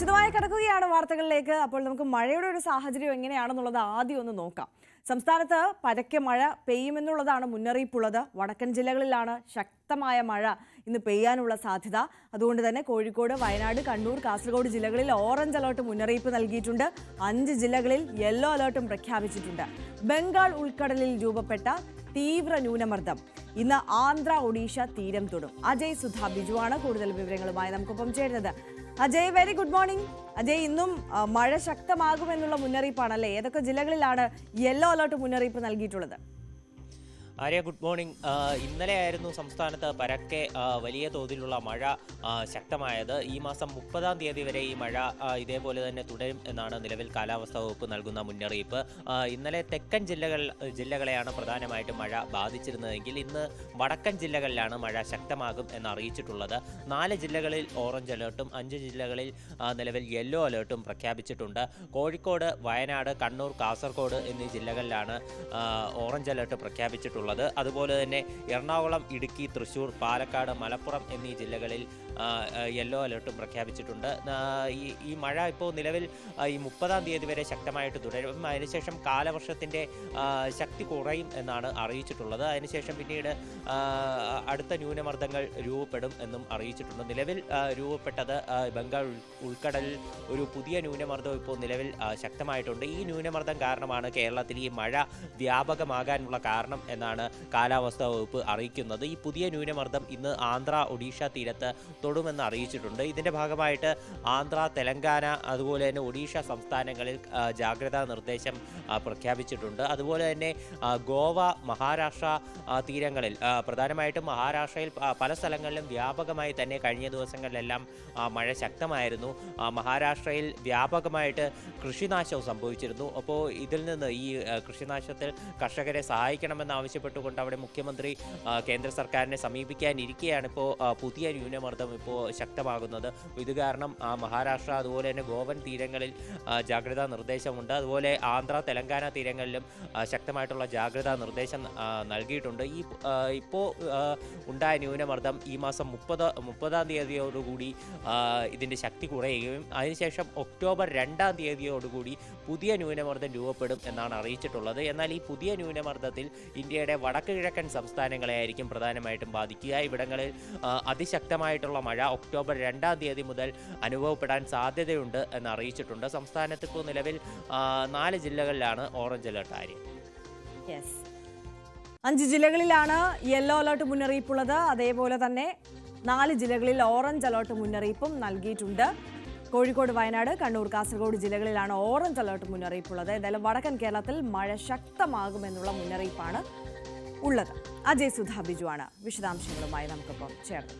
വിശദമായി കിടക്കുകയാണ് വാർത്തകളിലേക്ക്. അപ്പോൾ നമുക്ക് മഴയുടെ ഒരു സാഹചര്യം എങ്ങനെയാണെന്നുള്ളത് ആദ്യം ഒന്ന് നോക്കാം. സംസ്ഥാനത്ത് പരക്കെ മഴ പെയ്യുമെന്നുള്ളതാണ് മുന്നറിയിപ്പുള്ളത്. വടക്കൻ ജില്ലകളിലാണ് ശക്തമായ മഴ ഇന്ന് പെയ്യാനുള്ള സാധ്യത. അതുകൊണ്ട് തന്നെ കോഴിക്കോട് വയനാട് കണ്ണൂർ കാസർഗോഡ് ജില്ലകളിൽ ഓറഞ്ച് അലർട്ട് മുന്നറിയിപ്പ് നൽകിയിട്ടുണ്ട്. അഞ്ച് ജില്ലകളിൽ യെല്ലോ അലർട്ടും പ്രഖ്യാപിച്ചിട്ടുണ്ട്. ബംഗാൾ ഉൾക്കടലിൽ രൂപപ്പെട്ട തീവ്ര ന്യൂനമർദ്ദം. ഇന്ന് ആന്ധ്ര ഒഡീഷ തീരം തൊടും. അജയ് സുധ ബിജുവാണ് കൂടുതൽ വിവരങ്ങളുമായി നമുക്കൊപ്പം ചേരുന്നത്. Ajay very good morning Ajay ഇന്നും മഴ ശക്തമാകുമെന്നുള്ള മുന്നറിയിപ്പാണല്ലേ? ഏതൊക്കെ ജില്ലകളിലാണ് യെല്ലോ അലർട്ട് മുന്നറിയിപ്പ് നൽകിയിട്ടുള്ളത്? ആര്യ ഗുഡ് മോർണിംഗ് ഇന്നലെയായിരുന്നു സംസ്ഥാനത്ത് പരക്കെ വലിയ തോതിലുള്ള മഴ ശക്തമായത്. ഈ മാസം മുപ്പതാം തീയതി വരെ ഈ മഴ ഇതേപോലെ തന്നെ തുടരും എന്നാണ് നിലവിൽ കാലാവസ്ഥാ വകുപ്പ് നൽകുന്ന മുന്നറിയിപ്പ്. ഇന്നലെ തെക്കൻ ജില്ലകൾ ജില്ലകളെയാണ് പ്രധാനമായിട്ടും മഴ ബാധിച്ചിരുന്നതെങ്കിൽ ഇന്ന് വടക്കൻ ജില്ലകളിലാണ് മഴ ശക്തമാകും എന്ന് അറിയിച്ചിട്ടുള്ളത് നാല് ജില്ലകളിൽ ഓറഞ്ച് അലേർട്ടും അഞ്ച് ജില്ലകളിൽ നിലവിൽ യെല്ലോ അലേർട്ടും പ്രഖ്യാപിച്ചിട്ടുണ്ട്. കോഴിക്കോട് വയനാട് കണ്ണൂർ കാസർഗോഡ് എന്നീ ജില്ലകളിലാണ് ഓറഞ്ച് അലേർട്ട് പ്രഖ്യാപിച്ചിട്ടുള്ളത്. അതുപോലെ തന്നെ എറണാകുളം ഇടുക്കി തൃശൂർ പാലക്കാട് മലപ്പുറം എന്നീ ജില്ലകളിൽ യെല്ലോ അലേർട്ടും പ്രഖ്യാപിച്ചിട്ടുണ്ട്. ഈ ഈ മഴ ഇപ്പോൾ നിലവിൽ ഈ മുപ്പതാം തീയതി വരെ ശക്തമായിട്ട് തുടരും. അതിനുശേഷം കാലവർഷത്തിന്റെ ശക്തി കുറയും എന്നാണ് അറിയിച്ചിട്ടുള്ളത്. അതിനുശേഷം പിന്നീട് അടുത്ത ന്യൂനമർദ്ദങ്ങൾ രൂപപ്പെടും എന്നും അറിയിച്ചിട്ടുണ്ട്. നിലവിൽ രൂപപ്പെട്ടത് ബംഗാൾ ഉൾക്കടലിൽ ഒരു പുതിയ ന്യൂനമർദ്ദം ഇപ്പോൾ നിലവിൽ ശക്തമായിട്ടുണ്ട്. ഈ ന്യൂനമർദ്ദം കാരണമാണ് കേരളത്തിൽ ഈ മഴ വ്യാപകമാകാനുള്ള കാരണം എന്നാണ് കാലാവസ്ഥാ വകുപ്പ് അറിയിക്കുന്നത്. ഈ പുതിയ ന്യൂനമർദ്ദം ഇന്ന് ആന്ധ്ര ഒഡീഷ തീരത്ത് തൊടുമെന്ന് അറിയിച്ചിട്ടുണ്ട്. ഇതിന്റെ ഭാഗമായിട്ട് ആന്ധ്ര തെലങ്കാന അതുപോലെ തന്നെ ഒഡീഷ സംസ്ഥാനങ്ങളിൽ ജാഗ്രതാ നിർദ്ദേശം പ്രഖ്യാപിച്ചിട്ടുണ്ട്. അതുപോലെ തന്നെ ഗോവ മഹാരാഷ്ട്ര തീരങ്ങളിൽ പ്രധാനമായിട്ടും മഹാരാഷ്ട്രയിൽ പല സ്ഥലങ്ങളിലും വ്യാപകമായി തന്നെ കഴിഞ്ഞ ദിവസങ്ങളിലെല്ലാം മഴ ശക്തമായിരുന്നു. മഹാരാഷ്ട്രയിൽ വ്യാപകമായിട്ട് കൃഷിനാശവും സംഭവിച്ചിരുന്നു. അപ്പോൾ ഇതിൽ നിന്ന് ഈ കൃഷിനാശത്തിൽ കർഷകരെ സഹായിക്കണമെന്ന് ആവശ്യപ്പെട്ടുകൊണ്ട് അവിടെ മുഖ്യമന്ത്രി കേന്ദ്ര സർക്കാരിനെ സമീപിക്കാനിരിക്കെയാണ് ഇപ്പോൾ പുതിയ ന്യൂനമർദ്ദം ശക്തമാകുന്നത്. ഇത് കാരണം മഹാരാഷ്ട്ര അതുപോലെ തന്നെ ഗോവൻ തീരങ്ങളിൽ ജാഗ്രതാ നിർദ്ദേശമുണ്ട്. അതുപോലെ ആന്ധ്ര തെലങ്കാന തീരങ്ങളിലും ശക്തമായിട്ടുള്ള ജാഗ്രതാ നിർദ്ദേശം നൽകിയിട്ടുണ്ട്. ഈ ഇപ്പോൾ ഉണ്ടായ ന്യൂനമർദ്ദം ഈ മാസം മുപ്പത് മുപ്പതാം തീയതിയോടുകൂടി ഇതിന്റെ ശക്തി കുറയുകയും അതിനുശേഷം ഒക്ടോബർ രണ്ടാം തീയതിയോടുകൂടി പുതിയ ന്യൂനമർദ്ദം രൂപപ്പെടും എന്നാണ് അറിയിച്ചിട്ടുള്ളത്. എന്നാൽ ഈ പുതിയ ന്യൂനമർദ്ദത്തിൽ ഇന്ത്യയുടെ വടക്ക് കിഴക്കൻ സംസ്ഥാനങ്ങളെ ആയിരിക്കും പ്രധാനമായിട്ടും ബാധിക്കുക. ഇവിടങ്ങളിൽ അതിശക്തമായിട്ടുള്ള മഴ ഒക്ടോബർ രണ്ടാം തീയതി മുതൽ അനുഭവപ്പെടാൻ സാധ്യതയുണ്ട് എന്ന് അറിയിച്ചിട്ടുണ്ട്. സംസ്ഥാനത്ത് ഇപ്പോൾ നിലവിൽ നാല് ജില്ലകളിലാണ് ഓറഞ്ച് അലർട്ട് ആര്യം അഞ്ച് ജില്ലകളിലാണ് യെല്ലോ അലർട്ട് മുന്നറിയിപ്പുള്ളത്. അതേപോലെ തന്നെ നാല് ജില്ലകളിൽ ഓറഞ്ച് അലർട്ട് മുന്നറിയിപ്പും നൽകിയിട്ടുണ്ട്. കോഴിക്കോട് വയനാട് കണ്ണൂർ കാസർഗോഡ് ജില്ലകളിലാണ് ഓറഞ്ച് അലർട്ട് മുന്നറിയിപ്പുള്ളത്. എന്തായാലും വടക്കൻ കേരളത്തിൽ മഴ ശക്തമാകുമെന്നുള്ള മുന്നറിയിപ്പാണ് ഉള്ളത്. അജയ് സുധ ബിജുവാണ് വിശദാംശങ്ങളുമായി നമുക്കിപ്പം ചേർന്നത്.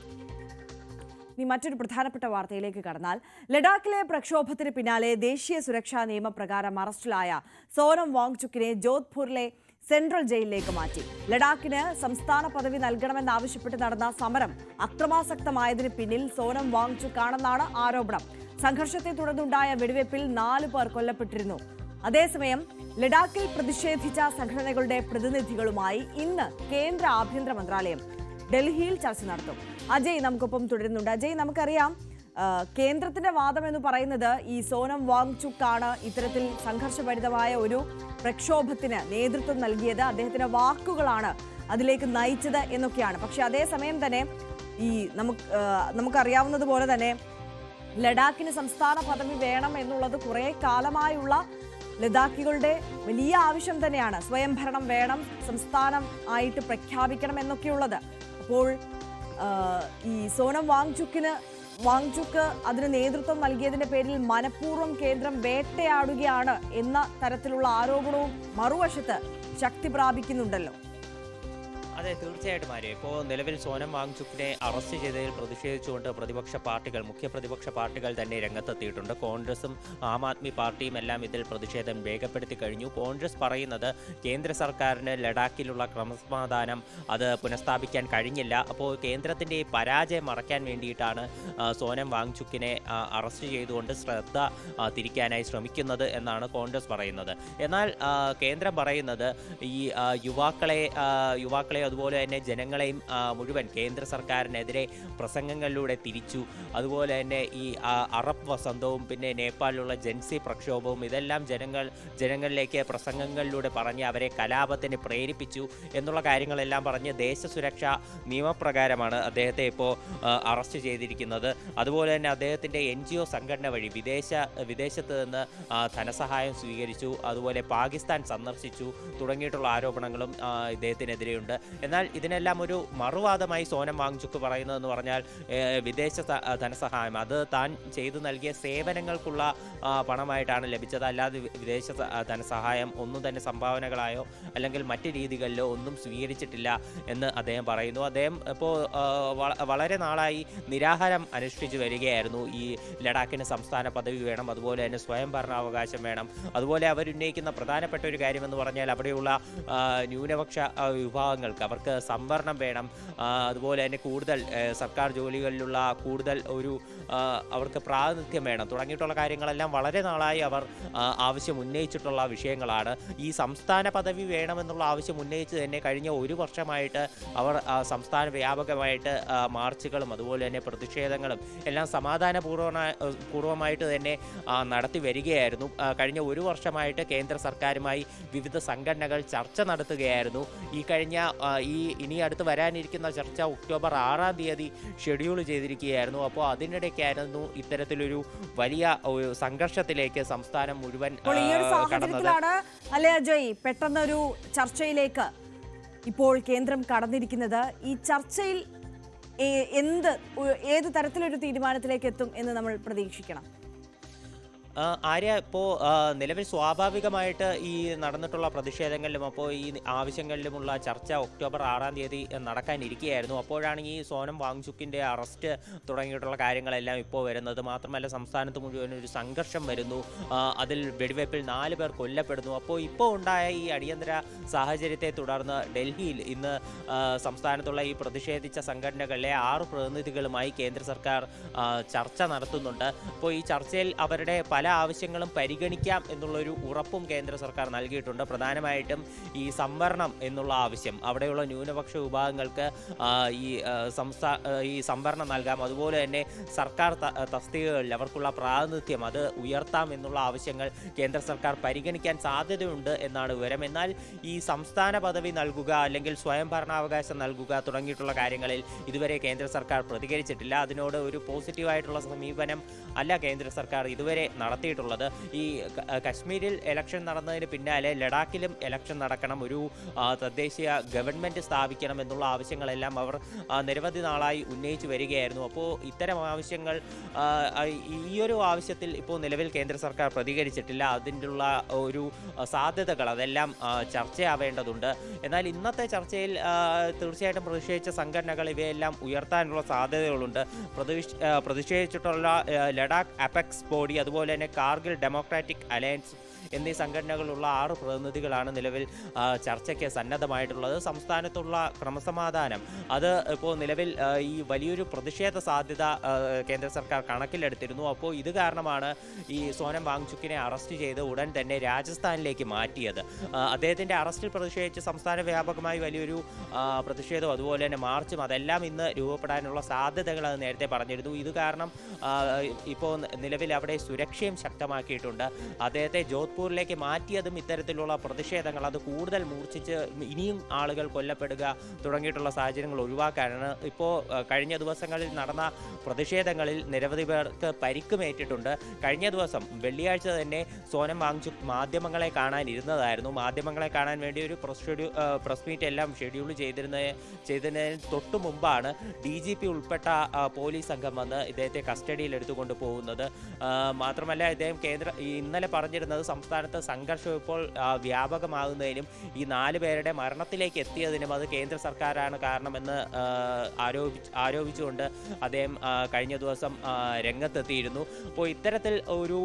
ഇനി മറ്റൊരു പ്രധാനപ്പെട്ട വാർത്തയിലേക്ക് കടന്നാൽ ലഡാക്കിലെ പ്രക്ഷോഭത്തിന് പിന്നാലെ ദേശീയ സുരക്ഷാ നിയമപ്രകാരം അറസ്റ്റിലായ സോനം വാങ്ചുക്കിനെ ജോധ്പൂരിലെ സെൻട്രൽ ജയിലിലേക്ക് മാറ്റി. ലഡാക്കിന് സംസ്ഥാന പദവി നൽകണമെന്നാവശ്യപ്പെട്ട് നടന്ന സമരം അക്രമാസക്തമായതിന് പിന്നിൽ സോനം വാങ്ചുക്കാണെന്നാണ് ആരോപണം. സംഘർഷത്തെ തുടർന്നുണ്ടായ വെടിവയ്പിൽ നാലു പേർ കൊല്ലപ്പെട്ടിരുന്നു. അതേസമയം ലഡാക്കിൽ പ്രതിഷേധിച്ച സംഘടനകളുടെ പ്രതിനിധികളുമായി ഇന്ന് കേന്ദ്ര ആഭ്യന്തര മന്ത്രാലയം ഡൽഹിയിൽ ചർച്ച നടത്തും. അജയ് നമുക്കൊപ്പം തുടരുന്നുണ്ട്. അജയ് നമുക്കറിയാം കേന്ദ്രത്തിന്റെ വാദം എന്ന് പറയുന്നത് ഈ സോനം വാങ്ചുക്കാണ് ഇത്തരത്തിൽ സംഘർഷഭരിതമായ ഒരു പ്രക്ഷോഭത്തിന് നേതൃത്വം നൽകിയത്. അദ്ദേഹത്തിന്റെ വാക്കുകളാണ് അതിലേക്ക് നയിച്ചത് എന്നൊക്കെയാണ്. പക്ഷെ അതേസമയം തന്നെ ഈ നമുക്ക് നമുക്കറിയാവുന്നതുപോലെ നമുക്കറിയാവുന്നത് തന്നെ ലഡാക്കിന് സംസ്ഥാന പദവി വേണം എന്നുള്ളത് കുറേ കാലമായുള്ള ലഡാക്കികളുടെ വലിയ ആവശ്യം തന്നെയാണ്. സ്വയംഭരണം വേണം സംസ്ഥാനം ആയിട്ട് പ്രഖ്യാപിക്കണം എന്നൊക്കെയുള്ളത്. അപ്പോൾ ഈ സോനം വാങ്ചുക്കിന് വാങ്ചുക്ക് അതിന് നേതൃത്വം നൽകിയതിന്റെ പേരിൽ മനഃപൂർവം കേന്ദ്രം വേട്ടയാടുകയാണ് എന്ന തരത്തിലുള്ള ആരോപണവും മറുവശത്ത് ശക്തി പ്രാപിക്കുന്നുണ്ടല്ലോ. അതെ തീർച്ചയായിട്ടും ആര്യ. ഇപ്പോൾ നിലവിൽ സോനം വാങ്ചുക്കിനെ അറസ്റ്റ് ചെയ്തതിൽ പ്രതിഷേധിച്ചുകൊണ്ട് പ്രതിപക്ഷ പാർട്ടികൾ മുഖ്യ പ്രതിപക്ഷ പാർട്ടികൾ തന്നെ രംഗത്തെത്തിയിട്ടുണ്ട്. കോൺഗ്രസും ആം ആദ്മി പാർട്ടിയും എല്ലാം ഇതിൽ പ്രതിഷേധം രേഖപ്പെടുത്തി കഴിഞ്ഞു. കോൺഗ്രസ് പറയുന്നത് കേന്ദ്ര സർക്കാരിന് ലഡാക്കിലുള്ള ക്രമസമാധാനം അത് പുനഃസ്ഥാപിക്കാൻ കഴിഞ്ഞില്ല. അപ്പോൾ കേന്ദ്രത്തിന്റെ പരാജയം മറയ്ക്കാൻ വേണ്ടിയിട്ടാണ് സോനം വാങ്ചുക്കിനെ അറസ്റ്റ് ചെയ്തുകൊണ്ട് ശ്രദ്ധ തിരിക്കാനായി ശ്രമിക്കുന്നത് എന്നാണ് കോൺഗ്രസ് പറയുന്നത്. എന്നാൽ കേന്ദ്രം പറയുന്നത് ഈ യുവാക്കളെ യുവാക്കളെ അതുപോലെ തന്നെ ജനങ്ങളെയും മുഴുവൻ കേന്ദ്ര സർക്കാരിനെതിരെ പ്രസംഗങ്ങളിലൂടെ തിരിച്ചു. അതുപോലെ തന്നെ ഈ അറബ് വസന്തവും പിന്നെ നേപ്പാളിലുള്ള ജൻസി പ്രക്ഷോഭവും ഇതെല്ലാം ജനങ്ങൾ ജനങ്ങളിലേക്ക് പ്രസംഗങ്ങളിലൂടെ പറഞ്ഞ് അവരെ കലാപത്തിന് പ്രേരിപ്പിച്ചു എന്നുള്ള കാര്യങ്ങളെല്ലാം പറഞ്ഞ് ദേശസുരക്ഷ നിയമപ്രകാരമാണ് അദ്ദേഹത്തെ ഇപ്പോൾ അറസ്റ്റ് ചെയ്തിരിക്കുന്നത്. അതുപോലെ തന്നെ അദ്ദേഹത്തിന്റെ എൻ ജി ഒ സംഘടന വഴി വിദേശ വിദേശത്ത് നിന്ന് ധനസഹായം സ്വീകരിച്ചു. അതുപോലെ പാകിസ്ഥാൻ സന്ദർശിച്ചു. തുടങ്ങിയിട്ടുള്ള ആരോപണങ്ങളും ഇദ്ദേഹത്തിനെതിരെയുണ്ട്. എന്നാൽ ഇതിനെല്ലാം ഒരു മറുവാദമായി സോനം വാങ്ചുക്ക് പറയുന്നതെന്ന് പറഞ്ഞാൽ വിദേശ ധനസഹായം. അത് താൻ ചെയ്തു നൽകിയ സേവനങ്ങൾക്കുള്ള പണമായിട്ടാണ് ലഭിച്ചത്. അല്ലാതെ വിദേശ ധനസഹായം ഒന്നും തന്നെ സംഭാവനകളായോ അല്ലെങ്കിൽ മറ്റ് രീതികളിലോ ഒന്നും സ്വീകരിച്ചിട്ടില്ല എന്ന് അദ്ദേഹം പറയുന്നു. അദ്ദേഹം ഇപ്പോൾ വളരെ നാളായി നിരാഹാരം അനുഷ്ഠിച്ചു വരികയായിരുന്നു. ഈ ലഡാക്കിന് സംസ്ഥാന പദവി വേണം അതുപോലെ തന്നെ സ്വയം ഭരണാവകാശം വേണം. അതുപോലെ അവരുന്നയിക്കുന്ന പ്രധാനപ്പെട്ട ഒരു കാര്യമെന്ന് പറഞ്ഞാൽ അവിടെയുള്ള ന്യൂനപക്ഷ വിഭാഗങ്ങൾക്ക് അവർക്ക് സംവരണം വേണം. അതുപോലെ തന്നെ കൂടുതൽ സർക്കാർ ജോലികളിലുള്ള കൂടുതൽ ഒരു അവർക്ക് പ്രാതിനിധ്യം വേണം. തുടങ്ങിയിട്ടുള്ള കാര്യങ്ങളെല്ലാം വളരെ നാളായി അവർ ആവശ്യം ഉന്നയിച്ചിട്ടുള്ള വിഷയങ്ങളാണ്. ഈ സംസ്ഥാന പദവി വേണമെന്നുള്ള ആവശ്യം ഉന്നയിച്ച് തന്നെ കഴിഞ്ഞ ഒരു വർഷമായിട്ട് അവർ സംസ്ഥാന വ്യാപകമായിട്ട് മാർച്ചുകളും അതുപോലെ തന്നെ പ്രതിഷേധങ്ങളും എല്ലാം സമാധാനപൂർവമായ പൂർവമായിട്ട് തന്നെ നടത്തി വരികയായിരുന്നു. കഴിഞ്ഞ ഒരു വർഷമായിട്ട് കേന്ദ്ര സർക്കാരുമായി വിവിധ സംഘടനകൾ ചർച്ച നടത്തുകയായിരുന്നു. ഈ കഴിഞ്ഞ ഈ ഇനി അടുത്ത് വരാനിരിക്കുന്ന ചർച്ച ഒക്ടോബർ ആറാം തീയതി ഷെഡ്യൂൾ ചെയ്തിരിക്കുകയായിരുന്നു. അപ്പോൾ അതിനിടയ്ക്കായിരുന്നു ഇത്തരത്തിലൊരു വലിയ സംഘർഷത്തിലേക്ക് സംസ്ഥാനം മുഴുവൻ കടന്നത്. അജയ്? പെട്ടെന്നൊരു ചർച്ചയിലേക്ക് ഇപ്പോൾ കേന്ദ്രം കടന്നിരിക്കുന്നത്. ഈ ചർച്ചയിൽ എന്ത് ഏത് തരത്തിലൊരു തീരുമാനത്തിലേക്ക് എത്തും എന്ന് നമ്മൾ പ്രതീക്ഷിക്കണം? ആര്യ ഇപ്പോൾ നിലവിൽ സ്വാഭാവികമായിട്ട് ഈ നടന്നിട്ടുള്ള പ്രതിഷേധങ്ങളിലും അപ്പോൾ ഈ ആവശ്യങ്ങളിലുമുള്ള ചർച്ച ഒക്ടോബർ ആറാം തീയതി നടക്കാനിരിക്കുകയായിരുന്നു അപ്പോഴാണ് ഈ സോനം വാങ്ചുക്കിന്റെ അറസ്റ്റ് തുടങ്ങിയിട്ടുള്ള കാര്യങ്ങളെല്ലാം ഇപ്പോൾ വരുന്നത്. മാത്രമല്ല സംസ്ഥാനത്ത് മുഴുവൻ ഒരു സംഘർഷം വരുന്നു. അതിൽ വെടിവയ്പിൽ നാല് പേർ കൊല്ലപ്പെടുന്നു. അപ്പോൾ ഇപ്പോൾ ഉണ്ടായ ഈ അടിയന്തര സാഹചര്യത്തെ തുടർന്ന് ഡൽഹിയിൽ ഇന്ന് സംസ്ഥാനത്തുള്ള ഈ പ്രതിഷേധിച്ച സംഘടനകളിലെ ആറ് പ്രതിനിധികളുമായി കേന്ദ്ര സർക്കാർ ചർച്ച നടത്തുന്നുണ്ട്. അപ്പോൾ ഈ ചർച്ചയിൽ അവരുടെ പല ആവശ്യങ്ങളും പരിഗണിക്കാം എന്നുള്ളൊരു ഉറപ്പും കേന്ദ്ര സർക്കാർ നൽകിയിട്ടുണ്ട്. പ്രധാനമായിട്ടും ഈ സംവരണം എന്നുള്ള ആവശ്യം. അവിടെയുള്ള ന്യൂനപക്ഷ വിഭാഗങ്ങൾക്ക് ഈ സംസ്ഥാന സംസ്ഥാ ഈ സംവരണം നൽകാം. അതുപോലെ തന്നെ സർക്കാർ തസ്തികകളിൽ അവർക്കുള്ള പ്രാതിനിധ്യം അത് ഉയർത്താം എന്നുള്ള ആവശ്യങ്ങൾ കേന്ദ്ര സർക്കാർ പരിഗണിക്കാൻ സാധ്യതയുണ്ട് എന്നാണ് വിവരം. എന്നാൽ ഈ സംസ്ഥാന പദവി നൽകുക അല്ലെങ്കിൽ സ്വയം ഭരണാവകാശം നൽകുക തുടങ്ങിയിട്ടുള്ള കാര്യങ്ങളിൽ ഇതുവരെ കേന്ദ്ര സർക്കാർ പ്രതികരിച്ചിട്ടില്ല. അതിനോട് ഒരു പോസിറ്റീവായിട്ടുള്ള സമീപനം അല്ല കേന്ദ്ര സർക്കാർ ഇതുവരെ നടത്തിയിട്ടുള്ളത്. ഈ കശ്മീരിൽ ഇലക്ഷൻ നടന്നതിന് പിന്നാലെ ലഡാക്കിലും ഇലക്ഷൻ നടക്കണം. ഒരു തദ്ദേശീയ ഗവൺമെന്റ് സ്ഥാപിക്കണം എന്നുള്ള ആവശ്യങ്ങളെല്ലാം അവർ നിരവധി നാളായി ഉന്നയിച്ചു വരികയായിരുന്നു. അപ്പോൾ ഇത്തരം ആവശ്യങ്ങൾ ഈ ഒരു ആവശ്യത്തിൽ ഇപ്പോൾ നിലവിൽ കേന്ദ്ര സർക്കാർ പ്രതികരിച്ചിട്ടില്ല. അതിനുള്ള ഒരു സാധ്യതകൾ അതെല്ലാം ചർച്ചയാവേണ്ടതുണ്ട്. എന്നാൽ ഇന്നത്തെ ചർച്ചയിൽ തീർച്ചയായിട്ടും പ്രതിഷേധിച്ച സംഘടനകൾ ഇവയെല്ലാം ഉയർത്താനുള്ള സാധ്യതകളുണ്ട്. പ്രതിഷേധിച്ചിട്ടുള്ള ലഡാക്ക് അപെക്സ് ബോഡി അതുപോലെ കാർഗിൽ ഡെമോക്രാറ്റിക് അലയൻസ് എന്നീ സംഘടനകളുള്ള ആറ് പ്രതിനിധികളാണ് നിലവിൽ ചർച്ചയ്ക്ക് സന്നദ്ധമായിട്ടുള്ളത്. സംസ്ഥാനത്തുള്ള ക്രമസമാധാനം. അത് ഇപ്പോൾ നിലവിൽ ഈ വലിയൊരു പ്രതിഷേധ സാധ്യത കേന്ദ്ര സർക്കാർ കണക്കിലെടുത്തിരുന്നു. അപ്പോൾ ഇത് കാരണമാണ് ഈ സോനം വാങ്ചുക്കിനെ അറസ്റ്റ് ചെയ്ത് ഉടൻ തന്നെ രാജസ്ഥാനിലേക്ക് മാറ്റിയത്. അദ്ദേഹത്തിന്റെ അറസ്റ്റിൽ പ്രതിഷേധിച്ച് സംസ്ഥാന വ്യാപകമായി വലിയൊരു പ്രതിഷേധം അതുപോലെ തന്നെ മാർച്ചും അതെല്ലാം ഇന്ന് രൂപപ്പെടാനുള്ള സാധ്യതകൾ അത് നേരത്തെ പറഞ്ഞിരുന്നു. ഇത് കാരണം ഇപ്പോൾ നിലവിൽ അവിടെ സുരക്ഷയും ശക്തമാക്കിയിട്ടുണ്ട്. അദ്ദേഹത്തെ ജോധ്പൂരിലേക്ക് മാറ്റിയതും ഇത്തരത്തിലുള്ള പ്രതിഷേധങ്ങൾ അത് കൂടുതൽ മൂർച്ഛിച്ച് ഇനിയും ആളുകൾ കൊല്ലപ്പെടുക തുടങ്ങിയിട്ടുള്ള സാഹചര്യങ്ങൾ ഒഴിവാക്കാനാണ്. ഇപ്പോൾ കഴിഞ്ഞ ദിവസങ്ങളിൽ നടന്ന പ്രതിഷേധങ്ങളിൽ നിരവധി പേർക്ക് പരിക്കുമേറ്റിട്ടുണ്ട്. കഴിഞ്ഞ ദിവസം വെള്ളിയാഴ്ച തന്നെ സോനം വാങ്ചുക് മാധ്യമങ്ങളെ കാണാൻ ഇരുന്നതായിരുന്നു മാധ്യമങ്ങളെ കാണാൻ വേണ്ടി ഒരു പ്രസ് ഷെഡ്യൂ പ്രസ് മീറ്റ് എല്ലാം ഷെഡ്യൂൾ ചെയ്തിരുന്ന ചെയ്തതിന് തൊട്ടു മുമ്പാണ് ഡി ജി പി ഉൾപ്പെട്ട പോലീസ് സംഘം വന്ന് ഇദ്ദേഹത്തെ കസ്റ്റഡിയിൽ എടുത്തുകൊണ്ട് പോകുന്നത് മാത്രമല്ല ഇദ്ദേഹം കേന്ദ്ര ഇന്നലെ പറഞ്ഞിരുന്നത് സംസ്ഥാനത്ത് സംഘർഷം ഇപ്പോൾ വ്യാപകമാകുന്നതിനും ഈ നാല് പേരുടെ മരണത്തിലേക്ക് എത്തിയതിനും അത് കേന്ദ്ര സർക്കാരാണ് കാരണമെന്ന് ആരോപി ആരോപിച്ച് ആരോപിച്ചുകൊണ്ട് അദ്ദേഹം കഴിഞ്ഞ ദിവസം രംഗത്തെത്തിയിരുന്നു. അപ്പോൾ ഇത്തരത്തിൽ ഒരു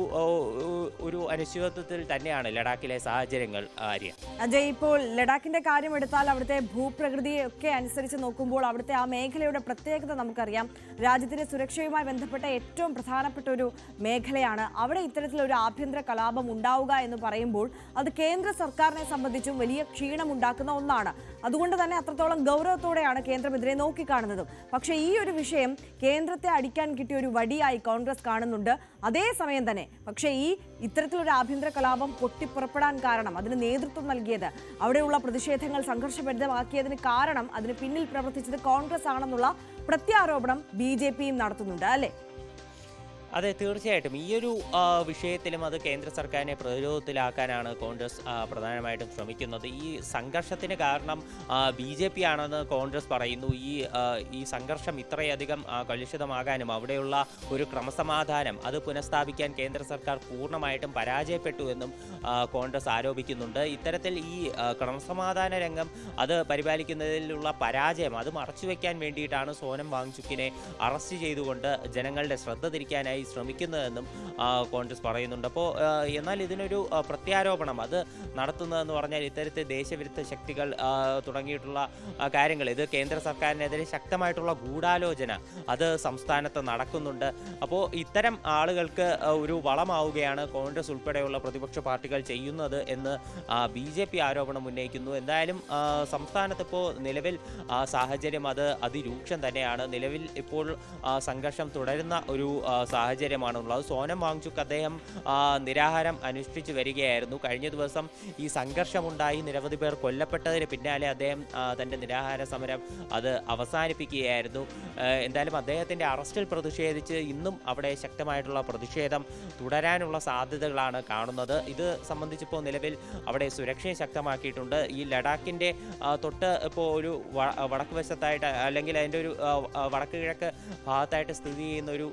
ഒരു അനിശ്ചിതത്വത്തിൽ തന്നെയാണ് ലഡാക്കിലെ സാഹചര്യങ്ങൾ ആര്യ. അജയ് ഇപ്പോൾ ലഡാക്കിന്റെ കാര്യം എടുത്താൽ അവിടുത്തെ ഭൂപ്രകൃതിയൊക്കെ അനുസരിച്ച് നോക്കുമ്പോൾ അവിടുത്തെ ആ മേഖലയുടെ പ്രത്യേകത നമുക്കറിയാം. രാജ്യത്തിന്റെ സുരക്ഷയുമായി ബന്ധപ്പെട്ട ഏറ്റവും പ്രധാനപ്പെട്ട ഒരു മേഖലയാണ്. അവിടെ ഇത്തരത്തിലൊരു ആഭ്യന്തര കലാപം ഉണ്ടാവുക എന്ന് പറയുമ്പോൾ അത് കേന്ദ്ര സർക്കാരിനെ സംബന്ധിച്ചും വലിയ ക്ഷീണമുണ്ടാക്കുന്ന ഒന്നാണ്. അതുകൊണ്ട് തന്നെ അത്രത്തോളം ഗൗരവത്തോടെയാണ് കേന്ദ്രം ഇതിനെ നോക്കിക്കാണുന്നതും. പക്ഷേ ഈ ഒരു വിഷയം കേന്ദ്രത്തെ അടിക്കാൻ കിട്ടിയ ഒരു വടിയായി കോൺഗ്രസ് കാണുന്നുണ്ട്. അതേസമയം തന്നെ പക്ഷേ ഈ ഇത്തരത്തിലൊരു ആഭ്യന്തര കലാപം പൊട്ടിപ്പുറപ്പെടാൻ കാരണം അതിന് നേതൃത്വം നൽകിയത് അവിടെയുള്ള പ്രതിഷേധങ്ങൾ സംഘർഷഭരിതമാക്കിയതിന് കാരണം അതിന് പിന്നിൽ പ്രവർത്തിച്ചത് കോൺഗ്രസ് ആണെന്നുള്ള പ്രത്യാരോപണം ബി നടത്തുന്നുണ്ട് അല്ലേ? അതെ തീർച്ചയായിട്ടും. ഈ ഒരു വിഷയത്തിലും അത് കേന്ദ്ര സർക്കാരിനെ പ്രതിരോധത്തിലാക്കാനാണ് കോൺഗ്രസ് പ്രധാനമായിട്ടും ശ്രമിക്കുന്നത്. ഈ സംഘർഷത്തിന് കാരണം ബി ജെ പി ആണെന്ന് കോൺഗ്രസ് പറയുന്നു. ഈ ഈ സംഘർഷം ഇത്രയധികം കലുഷിതമാകാനും അവിടെയുള്ള ഒരു ക്രമസമാധാനം അത് പുനഃസ്ഥാപിക്കാൻ കേന്ദ്ര സർക്കാർ പൂർണമായിട്ടും പരാജയപ്പെട്ടു എന്നും കോൺഗ്രസ് ആരോപിക്കുന്നുണ്ട്. ഇത്തരത്തിൽ ഈ ക്രമസമാധാന രംഗം അത് പരിപാലിക്കുന്നതിലുള്ള പരാജയം അത് മറച്ചുവെക്കാൻ വേണ്ടിയിട്ടാണ് സോനം വാങ്ചുക്കിനെ അറസ്റ്റ് ചെയ്തുകൊണ്ട് ജനങ്ങളുടെ ശ്രദ്ധ തിരിക്കാനായി ശ്രമിക്കുന്നതെന്നും കോൺഗ്രസ് പറയുന്നുണ്ട്. അപ്പോൾ എന്നാൽ ഇതിനൊരു പ്രത്യാരോപണം അത് നടത്തുന്നതെന്ന് പറഞ്ഞാൽ ഇത്തരത്തിൽ ദേശവിരുദ്ധ ശക്തികൾ തുടങ്ങിയിട്ടുള്ള കാര്യങ്ങൾ. ഇത് കേന്ദ്ര സർക്കാരിനെതിരെ ശക്തമായിട്ടുള്ള ഗൂഢാലോചന അത് സംസ്ഥാനത്ത് നടക്കുന്നുണ്ട്. അപ്പോൾ ഇത്തരം ആളുകൾക്ക് ഒരു വളമാവുകയാണ് കോൺഗ്രസ് ഉൾപ്പെടെയുള്ള പ്രതിപക്ഷ പാർട്ടികൾ ചെയ്യുന്നത് എന്ന് ബി ജെ പി ആരോപണം ഉന്നയിക്കുന്നു. എന്തായാലും സംസ്ഥാനത്ത് ഇപ്പോൾ നിലവിൽ സാഹചര്യം അത് അതിരൂക്ഷം തന്നെയാണ്. നിലവിൽ ഇപ്പോൾ സംഘർഷം തുടരുന്ന ഒരു ആ, സാഹചര്യമാണുള്ളത് സോനം വാങ്ചുക്ക് അദ്ദേഹം നിരാഹാരം അനുഷ്ഠിച്ചു വരികയായിരുന്നു. കഴിഞ്ഞ ദിവസം ഈ സംഘർഷമുണ്ടായി. നിരവധി പേർ കൊല്ലപ്പെട്ടതിന് പിന്നാലെ അദ്ദേഹം തന്റെ നിരാഹാര സമരം അത് അവസാനിപ്പിക്കുകയായിരുന്നു. എന്തായാലും അദ്ദേഹത്തിന്റെ അറസ്റ്റിൽ പ്രതിഷേധിച്ച് ഇന്നും അവിടെ ശക്തമായിട്ടുള്ള പ്രതിഷേധം തുടരാനുള്ള സാധ്യതകളാണ് കാണുന്നത്. ഇത് സംബന്ധിച്ചിപ്പോൾ നിലവിൽ അവിടെ സുരക്ഷയെ ശക്തമാക്കിയിട്ടുണ്ട്. ഈ ലഡാക്കിന്റെ തൊട്ട് ഇപ്പോൾ ഒരു വടക്ക് വശത്തായിട്ട് അല്ലെങ്കിൽ അതിന്റെ ഒരു വടക്ക് കിഴക്ക് ഭാഗത്തായിട്ട് സ്ഥിതി ചെയ്യുന്ന ഒരു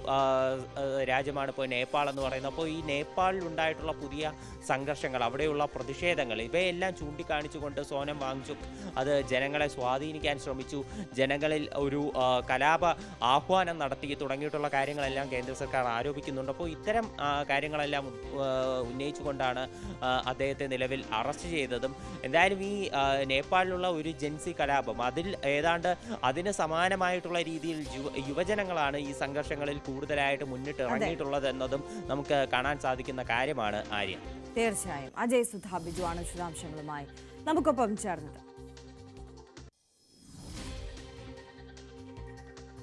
രാജ്യമാണ് ഇപ്പോൾ നേപ്പാൾ എന്ന് പറയുന്നത്. അപ്പോൾ ഈ നേപ്പാളിൽ ഉണ്ടായിട്ടുള്ള പുതിയ സംഘർഷങ്ങൾ അവിടെയുള്ള പ്രതിഷേധങ്ങൾ ഇവയെല്ലാം ചൂണ്ടിക്കാണിച്ചുകൊണ്ട് സോനം വാങ്ചുക് അത് ജനങ്ങളെ സ്വാധീനിക്കാൻ ശ്രമിച്ചു. ജനങ്ങളിൽ ഒരു കലാപ ആഹ്വാനം നടത്തി തുടങ്ങിയിട്ടുള്ള കാര്യങ്ങളെല്ലാം കേന്ദ്ര സർക്കാർ ആരോപിക്കുന്നുണ്ട്. അപ്പോൾ ഇത്തരം കാര്യങ്ങളെല്ലാം ഉന്നയിച്ചുകൊണ്ടാണ് അദ്ദേഹത്തെ നിലവിൽ അറസ്റ്റ് ചെയ്തതും. എന്തായാലും ഈ നേപ്പാളിലുള്ള ഒരു ജൻസി കലാപം അതിൽ ഏതാണ്ട് അതിന് സമാനമായിട്ടുള്ള രീതിയിൽ യുവജനങ്ങളാണ് ഈ സംഘർഷങ്ങളിൽ കൂടുതലായിട്ട് മുന്നിട്ട് ഇറങ്ങിയിട്ടുള്ളത് എന്നതും നമുക്ക് കാണാൻ സാധിക്കുന്ന കാര്യമാണ് ആര്യ. തീർച്ചയായും. അജയ് സുധാ ബിജു ആണ് വിശദാംശങ്ങളുമായി. നമുക്കൊപ്പം ചേർന്നത്.